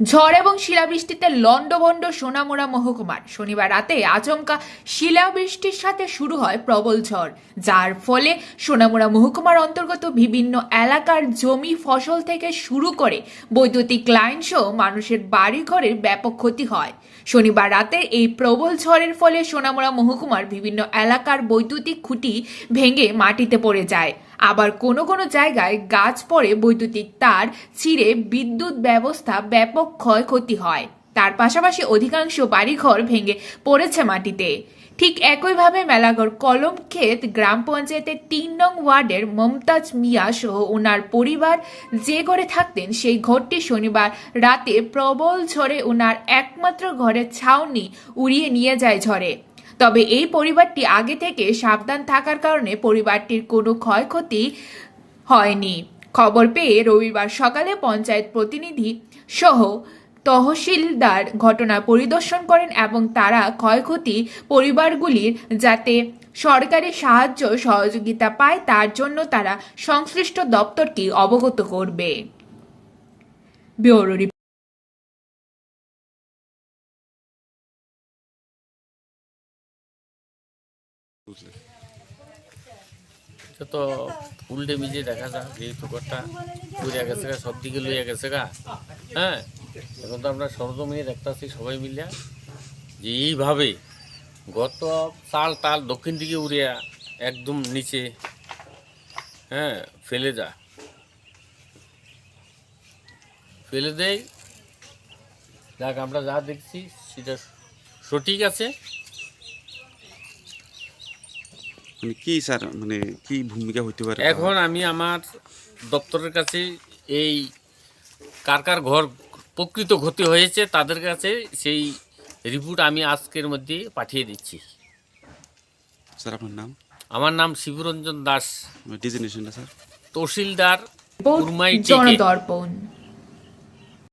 ঝড় এবং শিলাবৃষ্টিতে লণ্ডভণ্ড সোনামোড়া মহকুমার। শনিবার রাতে আচমকা শিলাবৃষ্টির সাথে শুরু হয় প্রবল ঝড়, যার ফলে সোনামোড়া মহকুমার অন্তর্গত বিভিন্ন এলাকার জমি, ফসল থেকে শুরু করে বৈদ্যুতিক লাইন সহ মানুষের বাড়িঘরের ব্যাপক ক্ষতি হয়। শনিবার রাতে এই প্রবল ঝড়ের ফলে সোনামোড়া মহকুমার বিভিন্ন এলাকার বৈদ্যুতিক খুঁটি ভেঙে মাটিতে পড়ে যায়। আবার কোনো কোনো জায়গায় গাছ পড়ে বৈদ্যুতিক তার ছিঁড়ে বিদ্যুৎ ব্যবস্থা ব্যাপক ক্ষয়ক্ষতি হয়। তার পাশাপাশি অধিকাংশ বাড়িঘর ভেঙে পড়েছে মাটিতে। ঠিক একইভাবে মেলাগড় কলমক্ষেত গ্রাম পঞ্চায়েতের তিন নং ওয়ার্ডের মমতাজ মিয়া সহ ওনার পরিবার যে ঘরে থাকতেন সেই ঘরটি শনিবার রাতে প্রবল ঝড়ে ওনার একমাত্র ঘরের ছাউনি উড়িয়ে নিয়ে যায় ঝড়ে। তবে এই পরিবারটি আগে থেকে সাবধান থাকার কারণে পরিবারটির কোনো ক্ষয়ক্ষতি হয়নি। খবর পেয়ে রবিবার সকালে পঞ্চায়েত প্রতিনিধি সহ তহসিলদার ঘটনা পরিদর্শন করেন এবং তারা ক্ষয়ক্ষতি পরিবারগুলির যাতে সরকারি সাহায্য সহযোগিতা পায়, তার জন্য তারা সংশ্লিষ্ট দপ্তরকে অবগত করবে। ব্যুরো সে তো উল্টে মিজে দেখা যায় যেহেতু ঘরটা পুড়ে গেছে গা, সব দিকে লইয়া গেছে গা। হ্যাঁ? এখন তো আমরা সরজমিনে দেখতেছি সবাই মিলিয়া। যে এইভাবে গত তাল তাল দক্ষিণ দিকে উড়িয়া একদম নিচে হ্যাঁ ফেলে যা। ফেলে দেয় যাক, আমরা যা দেখছি, সেটা সঠিক আছে। মানে কি স্যার মানে কি ভূমিকা হইতে পারে? এখন আমি আমার দপ্তরের কাছে এই কার কার ঘর প্রকৃত ক্ষতি হয়েছে তাদের কাছে সেই রিপোর্ট আমি আজকের মধ্যে পাঠিয়ে দিচ্ছি। স্যার আপনার নাম? আমার নাম শিবরঞ্জন দাস। ডিজিনেশনটা স্যার। তহসিলদার। জনদর্পণ।